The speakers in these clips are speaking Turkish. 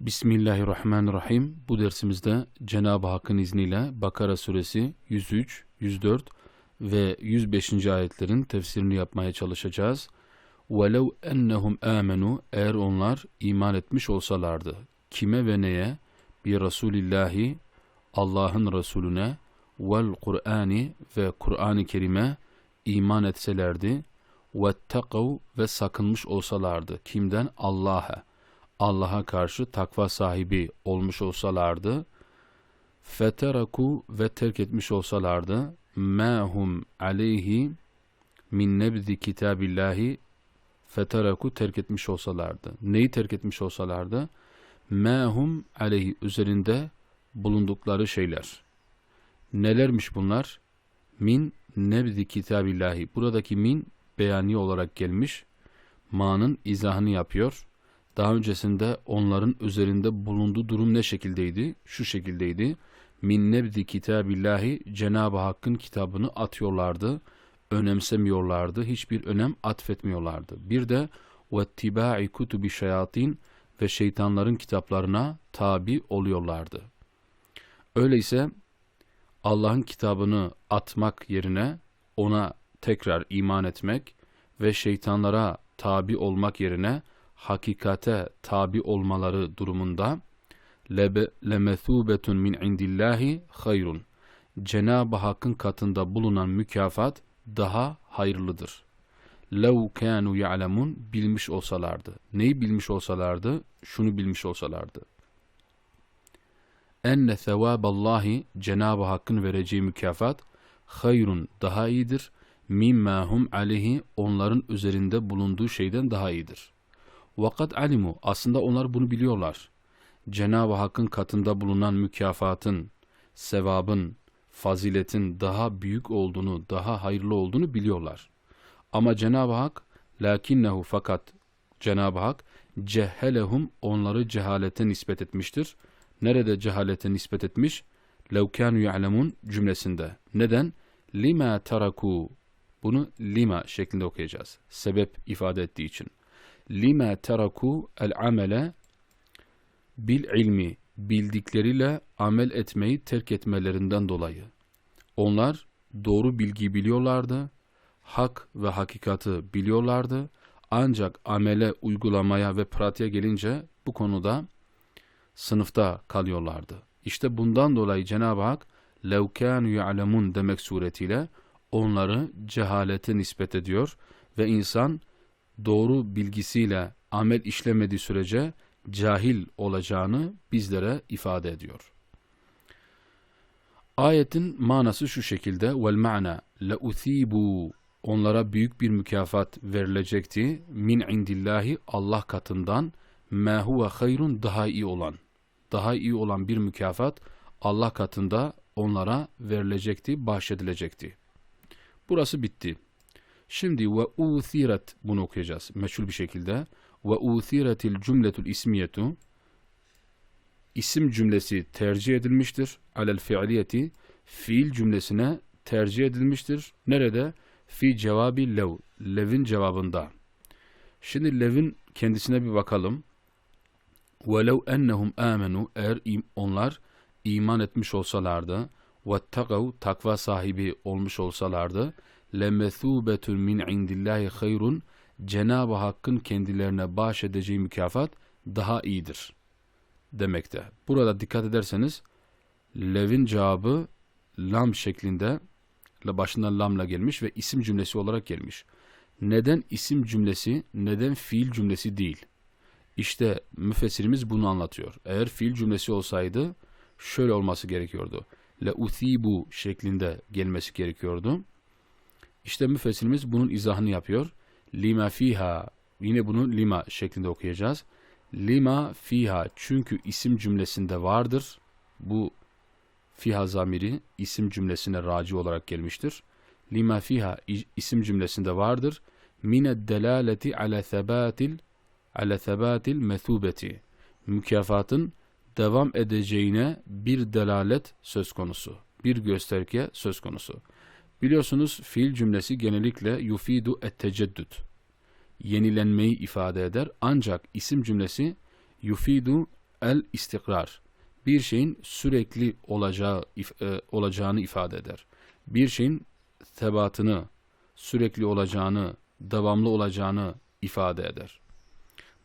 Bismillahirrahmanirrahim. Bu dersimizde Cenab-ı Hakk'ın izniyle Bakara suresi 103, 104 ve 105. ayetlerin tefsirini yapmaya çalışacağız. وَلَوْ اَنَّهُمْ آمَنُوا Eğer onlar iman etmiş olsalardı. Kime ve neye? Bir Resulillahi, Allah'ın Resulüne, vel Kur'ani ve Kur'an-ı Kerim'e iman etselerdi. وَاتَّقَوْا ve sakınmış olsalardı. Kimden? Allah'a. Allah'a karşı takva sahibi olmuş olsalardı, feteraku ve terk etmiş olsalardı, ma hum aleyhi min nebzi kitabillahi feteraku terk etmiş olsalardı. Neyi terk etmiş olsalardı? Ma hum aleyhi üzerinde bulundukları şeyler. Nelermiş bunlar? Min nebzi kitabillahi. Buradaki min beyani olarak gelmiş. Ma'nın izahını yapıyor daha öncesinde onların üzerinde bulunduğu durum ne şekildeydi? Şu şekildeydi. Min nebdi kitabillahi Cenab-ı Hakk'ın kitabını atıyorlardı. Önemsemiyorlardı. Hiçbir önem atfetmiyorlardı. Bir de vettiba'i kutubi şeyatin ve şeytanların kitaplarına tabi oluyorlardı. Öyleyse Allah'ın kitabını atmak yerine ona tekrar iman etmek ve şeytanlara tabi olmak yerine hakikate tabi olmaları durumunda lemethubetun min indillahi hayrun. Cenab-ı Hakk'ın katında bulunan mükafat daha hayırlıdır. Lev kanu ya'lemun bilmiş olsalardı. Neyi bilmiş olsalardı? Şunu bilmiş olsalardı. Enne sevaballahi Cenab-ı Hakk'ın vereceği mükafat hayrun daha iyidir. Mimma hum aleyhi onların üzerinde bulunduğu şeyden daha iyidir. Vakat alimu aslında onlar bunu biliyorlar. Cenab-ı Hakk'ın katında bulunan mükafatın, sevabın, faziletin daha büyük olduğunu, daha hayırlı olduğunu biliyorlar. Ama Cenab-ı Hak lakinnehu fakat Cenab-ı Hak cehelehum onları cehalete nispet etmiştir. Nerede cehalete nispet etmiş? Levkânu ya'lemun cümlesinde. Neden? Lima taraku. Bunu lima şeklinde okuyacağız. Sebep ifade ettiği için lima teraku el amele bil ilmi bildikleriyle amel etmeyi terk etmelerinden dolayı. Onlar doğru bilgi biliyorlardı, hak ve hakikati biliyorlardı. Ancak amele, uygulamaya ve pratiğe gelince bu konuda sınıfta kalıyorlardı. İşte bundan dolayı Cenab-ı Hak لَوْ كَانُوا يَعْلَمُونَ demek suretiyle onları cehalete nispet ediyor ve insan doğru bilgisiyle amel işlemediği sürece cahil olacağını bizlere ifade ediyor. Ayetin manası şu şekilde vel ma'na la uthibu onlara büyük bir mükafat verilecekti min indillahi Allah katından ma huve hayrun daha iyi olan daha iyi olan bir mükafat Allah katında onlara verilecekti, bahşedilecekti. Burası bitti. Şimdi ve uthiret bunu okuyacağız meçhul bir şekilde. Ve uthiretil cümletul ismiyetu isim cümlesi tercih edilmiştir. Alel fiiliyeti fiil cümlesine tercih edilmiştir. Nerede? Fi cevabi lev. Lev'in cevabında. Şimdi lev'in kendisine bir bakalım. وَلَوْ اَنَّهُمْ آمَنُوا Eğer onlar iman etmiş olsalardı, وَاتَّقَوْا takva sahibi olmuş olsalardı, lemethubetun min indillahi hayrun Cenab-ı Hakk'ın kendilerine bahşedeceği mükafat daha iyidir demekte. Burada dikkat ederseniz lev'in cevabı lam şeklinde başından lamla gelmiş ve isim cümlesi olarak gelmiş. Neden isim cümlesi, neden fiil cümlesi değil? İşte müfessirimiz bunu anlatıyor. Eğer fiil cümlesi olsaydı şöyle olması gerekiyordu. Le uthibu şeklinde gelmesi gerekiyordu. İşte müfessirimiz bunun izahını yapıyor. Lima fiha yine bunu lima şeklinde okuyacağız. Lima fiha çünkü isim cümlesinde vardır. Bu fiha zamiri isim cümlesine raci olarak gelmiştir. Lima fiha isim cümlesinde vardır. Mine delaleti ala sebatil ala sebatil methubeti. Mükafatın devam edeceğine bir delalet söz konusu. Bir gösterge söz konusu. Biliyorsunuz fiil cümlesi genellikle yufidu etteceddüd. Yenilenmeyi ifade eder. Ancak isim cümlesi yufidu el istikrar. Bir şeyin sürekli olacağı e, olacağını ifade eder. Bir şeyin tebatını, sürekli olacağını, devamlı olacağını ifade eder.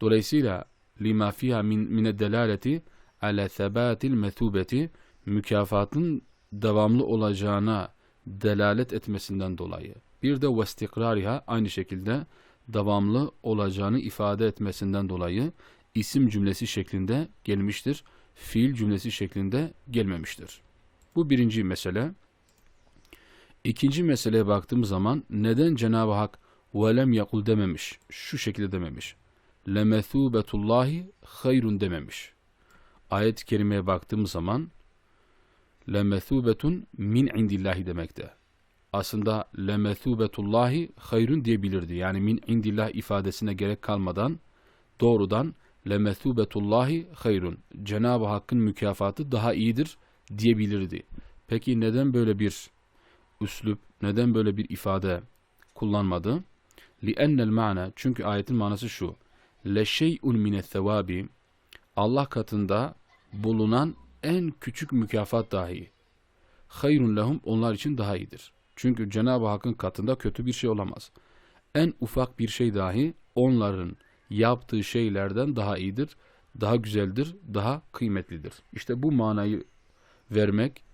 Dolayısıyla lima fiha min mine delaleti ala sebatil methubeti mükafatın devamlı olacağına delalet etmesinden dolayı. Bir de vestikrariha aynı şekilde devamlı olacağını ifade etmesinden dolayı isim cümlesi şeklinde gelmiştir. Fiil cümlesi şeklinde gelmemiştir. Bu birinci mesele. İkinci meseleye baktığımız zaman neden Cenab-ı Hak velem yakul dememiş, şu şekilde dememiş. Lemethûbetullahi hayrun dememiş. Ayet-i kerimeye baktığımız zaman lemethûbetun min indillahi demekte. Aslında lemethûbetullahi hayrun diyebilirdi. Yani min indillah ifadesine gerek kalmadan doğrudan lemethûbetullahi hayrun. Cenab-ı Hakk'ın mükafatı daha iyidir diyebilirdi. Peki neden böyle bir üslup, neden böyle bir ifade kullanmadı? لِأَنَّ الْمَعْنَى Çünkü ayetin manası şu. لَشَيْءٌ مِنَ الثَّوَابِ Allah katında bulunan en küçük mükafat dahi hayrun lehum onlar için daha iyidir. Çünkü Cenab-ı Hakk'ın katında kötü bir şey olamaz. En ufak bir şey dahi onların yaptığı şeylerden daha iyidir, daha güzeldir, daha kıymetlidir. İşte bu manayı vermek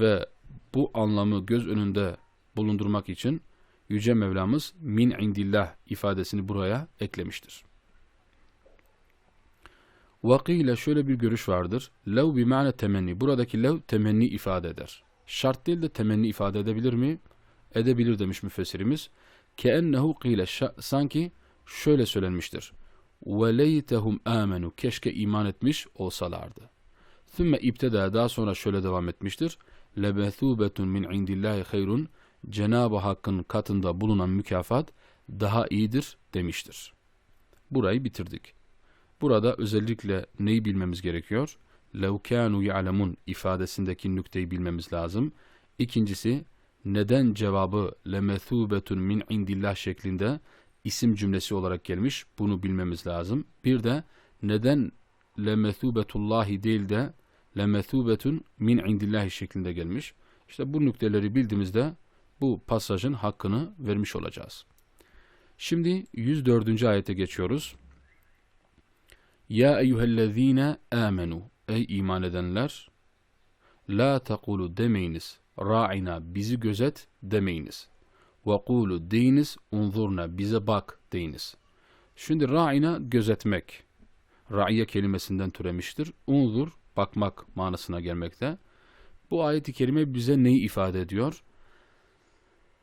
ve bu anlamı göz önünde bulundurmak için Yüce Mevlamız min indillah ifadesini buraya eklemiştir. Vakile şöyle bir görüş vardır. Lev bimane temenni. Buradaki lev temenni ifade eder. Şart değil de temenni ifade edebilir mi? Edebilir demiş müfessirimiz. Keennehu kile sanki şöyle söylenmiştir. Veleytehum amenu. Keşke iman etmiş olsalardı. Thümme ibteda daha sonra şöyle devam etmiştir. Lebethubetun min indillahi hayrun. Cenab-ı Hakk'ın katında bulunan mükafat daha iyidir demiştir. Burayı bitirdik. Burada özellikle neyi bilmemiz gerekiyor? لَوْ كَانُوا يَعْلَمُونَ ifadesindeki nükteyi bilmemiz lazım. İkincisi, neden cevabı لَمَثُوبَةٌ min indillah şeklinde isim cümlesi olarak gelmiş? Bunu bilmemiz lazım. Bir de neden لَمَثُوبَةُllّٰهِ değil de لَمَثُوبَةٌ min indillahi şeklinde gelmiş? İşte bu nükteleri bildiğimizde bu pasajın hakkını vermiş olacağız. Şimdi 104. ayete geçiyoruz. Ya eyyühellezine amenu ey iman edenler la tekulu demeyiniz ra'ina bizi gözet demeyiniz ve kulu deyiniz unzurna bize bak deyiniz. Şimdi ra'ina gözetmek ra'iye kelimesinden türemiştir. Unzur bakmak manasına gelmekte. Bu ayet-i kerime bize neyi ifade ediyor?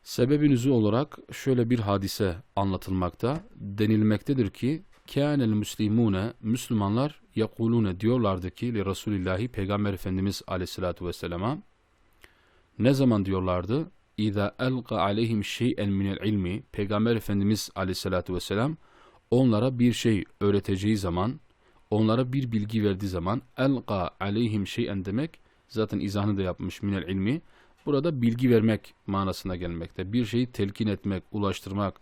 Sebebi nüzul olarak şöyle bir hadise anlatılmakta. Denilmektedir ki kânel müslimûne Müslümanlar yakulune diyorlardı ki li Resulillahi Peygamber Efendimiz aleyhissalatu vesselama ne zaman diyorlardı? İza elqa aleyhim şey'en minel ilmi Peygamber Efendimiz aleyhissalatu vesselam onlara bir şey öğreteceği zaman onlara bir bilgi verdiği zaman elqa aleyhim şey'en demek zaten izahını da yapmış minel ilmi burada bilgi vermek manasına gelmekte. Bir şeyi telkin etmek, ulaştırmak,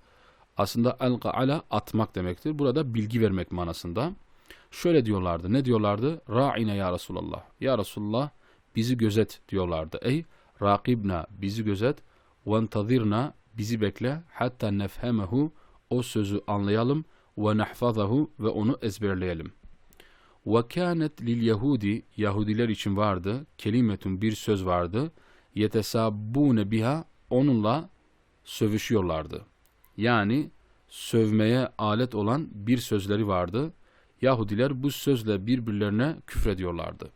aslında elqa ala atmak demektir. Burada bilgi vermek manasında. Şöyle diyorlardı. Ne diyorlardı? Ra'ine ya Resulallah. Ya Resulullah bizi gözet diyorlardı. Ey rakibna bizi gözet. Ventazirna bizi bekle. Hatta nefhemehu o sözü anlayalım. Ve nehfazahu ve onu ezberleyelim. Ve kânet lil yahudi Yahudiler için vardı. Kelimetun bir söz vardı. Yetesabbune biha onunla sövüşüyorlardı Yani sövmeye alet olan bir sözleri vardı. Yahudiler bu sözle birbirlerine küfrediyorlardı.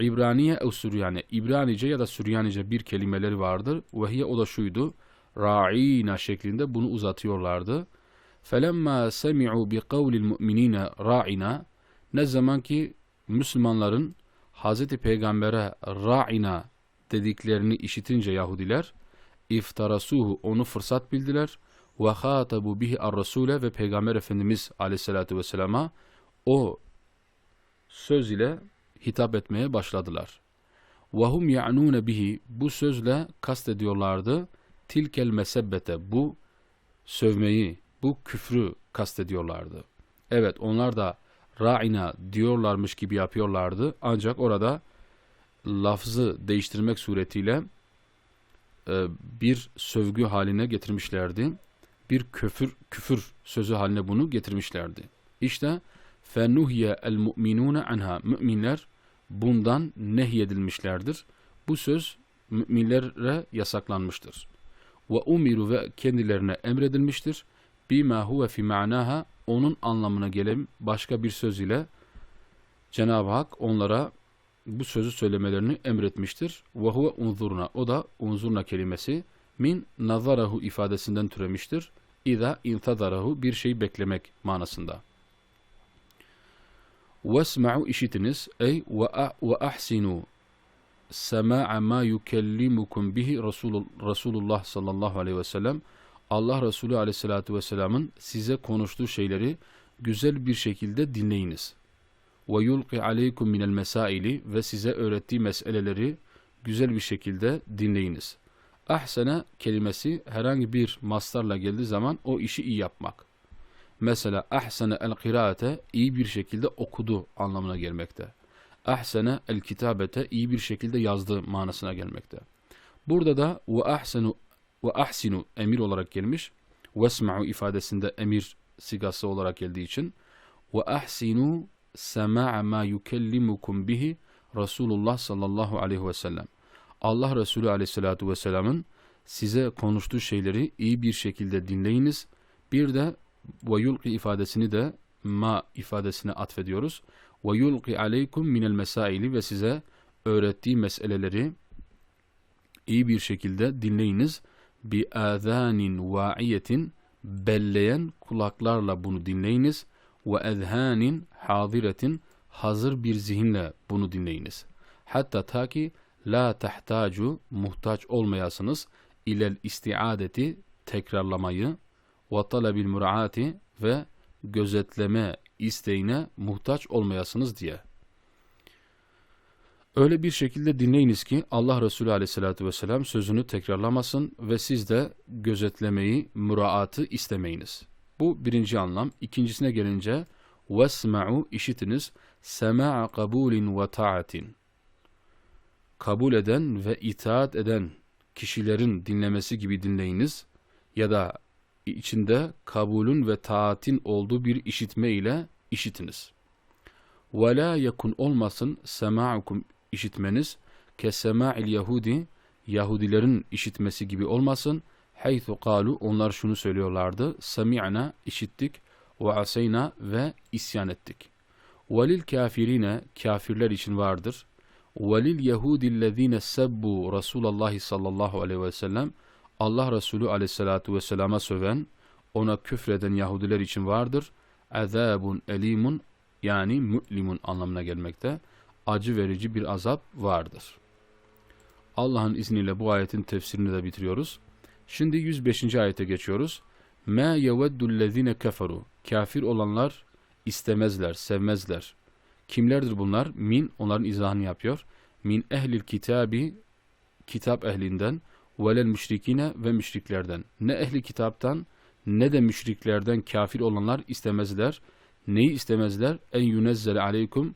İbraniye ev Süryane, İbranice ya da Süryanice bir kelimeleri vardır. Vehiye o da şuydu. Ra'ina şeklinde bunu uzatıyorlardı. فَلَمَّا سَمِعُوا بِقَوْلِ الْمُؤْمِنِينَ ra'ina Ne zaman ki Müslümanların Hazreti Peygamber'e ra'ina dediklerini işitince Yahudiler iftarasuhu onu fırsat bildiler ve hatabu bihi ar-rasule ve Peygamber Efendimiz Aleyhissalatu vesselama o söz ile hitap etmeye başladılar. Ve hum ya'nun bihi bu sözle kastediyorlardı tilkel mesebbete bu sövmeyi bu küfrü kastediyorlardı. Evet onlar da ra'ina diyorlarmış gibi yapıyorlardı. Ancak orada lafzı değiştirmek suretiyle bir sövgü haline getirmişlerdi. Bir küfür küfür sözü haline bunu getirmişlerdi. İşte fenuhiye el mu'minune anha müminler bundan nehyedilmişlerdir. Bu söz müminlere yasaklanmıştır. Ve umiru ve kendilerine emredilmiştir. Bima huve fi ma'naha onun anlamına gelen başka bir söz ile Cenab-ı Hak onlara bu sözü söylemelerini emretmiştir. Ve huve unzurna. O da unzurna kelimesi min nazarahu ifadesinden türemiştir. İza intazarahu bir şey beklemek manasında. Vesma'u işitiniz ey ve ahsinu sema'a ma yukellimukum bihi Resul, Resulullah sallallahu aleyhi ve sellem Allah Resulü aleyhissalatu vesselamın size konuştuğu şeyleri güzel bir şekilde dinleyiniz. Ve yulqi aleykum minel mesaili ve size öğrettiği meseleleri güzel bir şekilde dinleyiniz. Ahsene kelimesi herhangi bir mastarla geldiği zaman o işi iyi yapmak. Mesela ahsene el kıraate iyi bir şekilde okudu anlamına gelmekte. Ahsene el kitabete iyi bir şekilde yazdı manasına gelmekte. Burada da ve ahsenu ve ahsinu emir olarak gelmiş. Vesma'u ifadesinde emir sigası olarak geldiği için ve ahsinu sema'a ma yukellimukum bihi Resulullah sallallahu aleyhi ve sellem. Allah Resulü aleyhissalatu vesselamın size konuştuğu şeyleri iyi bir şekilde dinleyiniz. Bir de ve yulqi ifadesini de ma ifadesine atfediyoruz. Ve yulqi aleykum minel mesaili ve size öğrettiği meseleleri iyi bir şekilde dinleyiniz. Bi azanin va'iyetin belleyen kulaklarla bunu dinleyiniz. Ve ezhanin hadiretin hazır bir zihinle bunu dinleyiniz. Hatta ta ki la tahtacu muhtaç olmayasınız ilel istiadeti tekrarlamayı ve talabil muraati ve gözetleme isteğine muhtaç olmayasınız diye. Öyle bir şekilde dinleyiniz ki Allah Resulü aleyhissalatü vesselam sözünü tekrarlamasın ve siz de gözetlemeyi, muraatı istemeyiniz. Bu birinci anlam. İkincisine gelince vesma'u işitiniz sema'a kabulin ve ta'atin. Kabul eden ve itaat eden kişilerin dinlemesi gibi dinleyiniz ya da içinde kabulün ve taatin olduğu bir işitme ile işitiniz. وَلَا yakun olmasın sema'ukum işitmeniz ke sema'il Yahudi Yahudilerin işitmesi gibi olmasın. Haythu kalu onlar şunu söylüyorlardı. Sami'na işittik ve aseyna ve isyan ettik. Velil kafirine kafirler için vardır. Velil yahudillezine sebbu Resulallah sallallahu aleyhi ve sellem Allah Resulü aleyhissalatu vesselama söven, ona küfreden Yahudiler için vardır. Azabun elimun yani mü'limun anlamına gelmekte. Acı verici bir azap vardır. Allah'ın izniyle bu ayetin tefsirini de bitiriyoruz. Şimdi 105. ayete geçiyoruz. Ma yeveddullezine keferu. Kafir olanlar istemezler, sevmezler. Kimlerdir bunlar? Min onların izahını yapıyor. Min ehlil kitabi kitap ehlinden velel müşrikine ve müşriklerden. Ne ehli kitaptan ne de müşriklerden kafir olanlar istemezler. Neyi istemezler? En yunezzele aleykum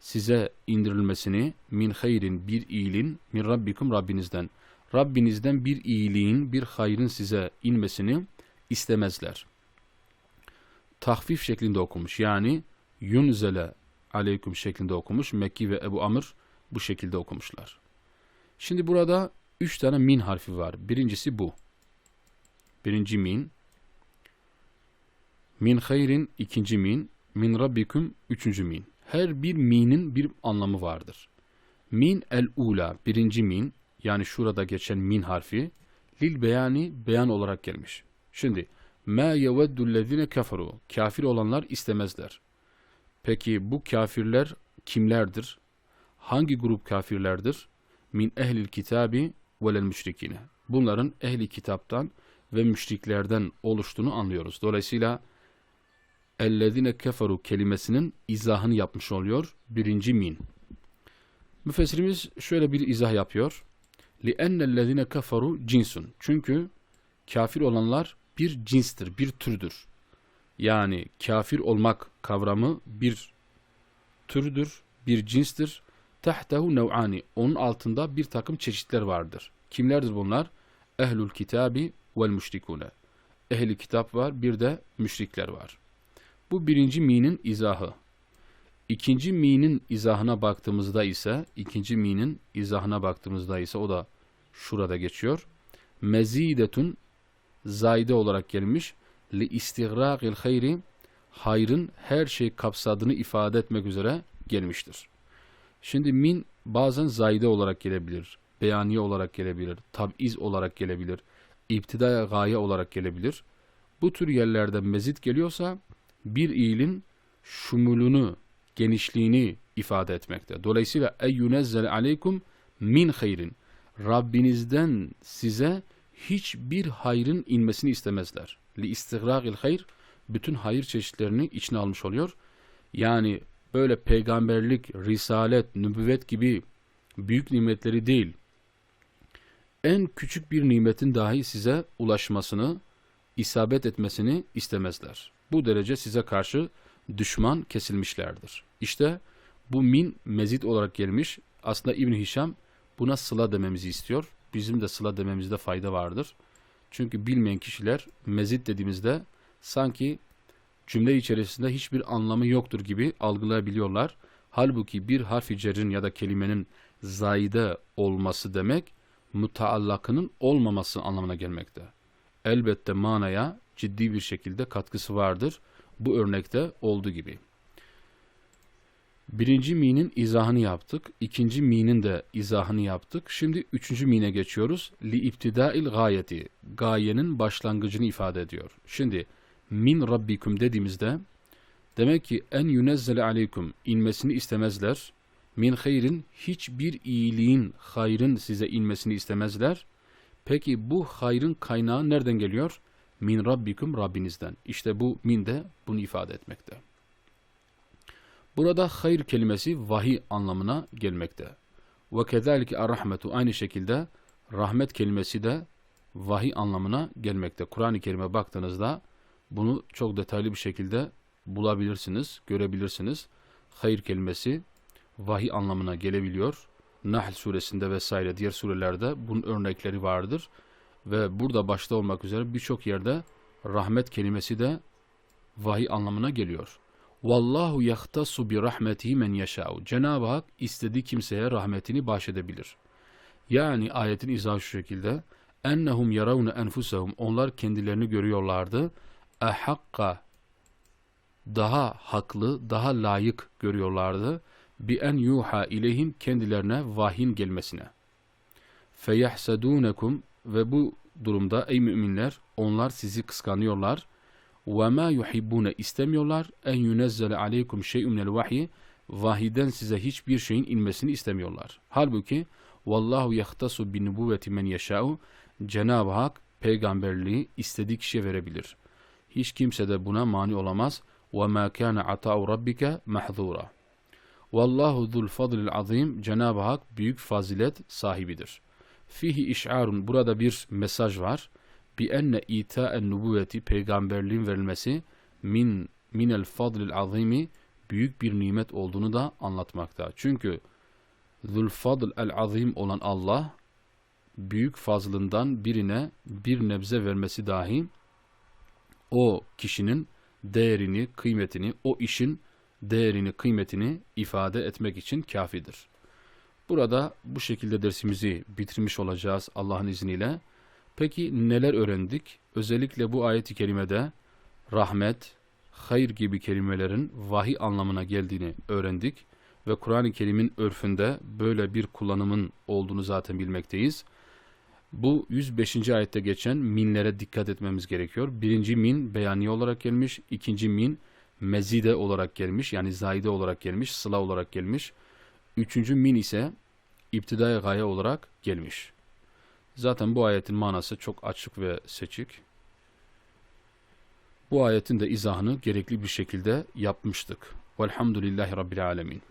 size indirilmesini min hayrin bir iyiliğin min rabbikum Rabbinizden. Rabbinizden bir iyiliğin, bir hayrın size inmesini istemezler. Tahfif şeklinde okumuş. Yani yunzele aleyküm şeklinde okumuş. Mekki ve Ebu Amr bu şekilde okumuşlar. Şimdi burada üç tane min harfi var. Birincisi bu. Birinci min. Min hayrin ikinci min. Min rabbikum üçüncü min. Her bir minin bir anlamı vardır. Min el-ula birinci min yani şurada geçen min harfi lil beyani beyan olarak gelmiş. Şimdi ma yeveddullezine kaferu kafir olanlar istemezler. Peki bu kafirler kimlerdir? Hangi grup kafirlerdir? Min ehlil kitabi velel müşrikine. Bunların ehli kitaptan ve müşriklerden oluştuğunu anlıyoruz. Dolayısıyla ellezine keferu kelimesinin izahını yapmış oluyor. Birinci min. Müfessirimiz şöyle bir izah yapıyor. لِأَنَّ الَّذِينَ كَفَرُوا cinsun. Çünkü kafir olanlar bir cinstir, bir türdür. Yani kafir olmak kavramı bir türdür, bir cinstir. Tahtehu nev'ani. Onun altında bir takım çeşitler vardır. Kimlerdir bunlar? Ehlül kitabi vel müşrikune. Ehli kitap var, bir de müşrikler var. Bu birinci minin izahı. İkinci minin izahına baktığımızda ise, ikinci minin izahına baktığımızda ise o da şurada geçiyor. Mezidetun zayde olarak gelmiş. Li istigraqil hayri hayrın her şey kapsadığını ifade etmek üzere gelmiştir. Şimdi min bazen zayde olarak gelebilir, beyaniye olarak gelebilir, tabiz olarak gelebilir, iptidaya gaye olarak gelebilir. Bu tür yerlerde mezit geliyorsa bir iyilin şumulunu, genişliğini ifade etmekte. Dolayısıyla eyyunezzel aleykum min hayrin. Rabbinizden size hiçbir hayrın inmesini istemezler. Li istigraqil hayr bütün hayır çeşitlerini içine almış oluyor. Yani böyle peygamberlik, risalet, nübüvvet gibi büyük nimetleri değil, en küçük bir nimetin dahi size ulaşmasını, isabet etmesini istemezler. Bu derece size karşı düşman kesilmişlerdir. İşte bu min mezit olarak gelmiş. Aslında İbn Hişam buna sıla dememizi istiyor. Bizim de sıla dememizde fayda vardır. Çünkü bilmeyen kişiler mezit dediğimizde sanki cümle içerisinde hiçbir anlamı yoktur gibi algılayabiliyorlar. Halbuki bir harfi cerin ya da kelimenin zayide olması demek mutaallakının olmaması anlamına gelmekte. Elbette manaya ciddi bir şekilde katkısı vardır. Bu örnekte olduğu gibi. Birinci minin izahını yaptık. ikinci minin de izahını yaptık. Şimdi üçüncü mine geçiyoruz. Li iptidail gayeti. Gayenin başlangıcını ifade ediyor. Şimdi min rabbikum dediğimizde demek ki en yunezzele aleykum inmesini istemezler. Min hayrin hiçbir iyiliğin, hayrın size inmesini istemezler. Peki bu hayrın kaynağı nereden geliyor? Min rabbikum Rabbinizden. İşte bu min de bunu ifade etmekte. Burada hayır kelimesi vahiy anlamına gelmekte. Ve kezalike rahmetu aynı şekilde rahmet kelimesi de vahiy anlamına gelmekte. Kur'an-ı Kerim'e baktığınızda bunu çok detaylı bir şekilde bulabilirsiniz, görebilirsiniz. Hayır kelimesi vahiy anlamına gelebiliyor. Nahl suresinde vesaire diğer surelerde bunun örnekleri vardır. Ve burada başta olmak üzere birçok yerde rahmet kelimesi de vahiy anlamına geliyor. Vallahu yahtasu bi rahmetihi men yeşâ'u. Cenab-ı Hak istediği kimseye rahmetini bahşedebilir. Yani ayetin izahı şu şekilde. Ennehum yaravne enfusehum. Onlar kendilerini görüyorlardı. Ehakka daha haklı, daha layık görüyorlardı. Bi en yuha ileyhim kendilerine vahyin gelmesine. Feyahsedunekum ve bu durumda ey müminler onlar sizi kıskanıyorlar ve ma yuhibbune istemiyorlar en yunezzele aleykum şey'un minel vahyi vahiden size hiçbir şeyin inmesini istemiyorlar. Halbuki vallahu yahtasu bin nubuvveti men yeşâ'u Cenab-ı Hak peygamberliği istediği kişiye verebilir. Hiç kimse de buna mani olamaz. Ve ma kana ata'u rabbike mahzura. Vallahu zul fadlil azim. Cenab-ı Hak büyük fazilet sahibidir. Fihi iş'arun. Burada bir mesaj var bi enne ita'en nubuvveti peygamberliğin verilmesi min minel fadlil azimi büyük bir nimet olduğunu da anlatmakta. Çünkü Zülfadl el-Azim olan Allah büyük fazlından birine bir nebze vermesi dahi o kişinin değerini, kıymetini, o işin değerini, kıymetini ifade etmek için kafidir. Burada bu şekilde dersimizi bitirmiş olacağız Allah'ın izniyle. Peki neler öğrendik? Özellikle bu ayet-i kerimede rahmet, hayır gibi kelimelerin vahiy anlamına geldiğini öğrendik ve Kur'an-ı Kerim'in örfünde böyle bir kullanımın olduğunu zaten bilmekteyiz. Bu 105. ayette geçen minlere dikkat etmemiz gerekiyor. Birinci min beyani olarak gelmiş, ikinci min mezide olarak gelmiş yani zayide olarak gelmiş, sıla olarak gelmiş. Üçüncü min ise iptidai gaye olarak gelmiş. Zaten bu ayetin manası çok açık ve seçik. Bu ayetin de izahını gerekli bir şekilde yapmıştık. Velhamdülillahi Rabbil Alemin.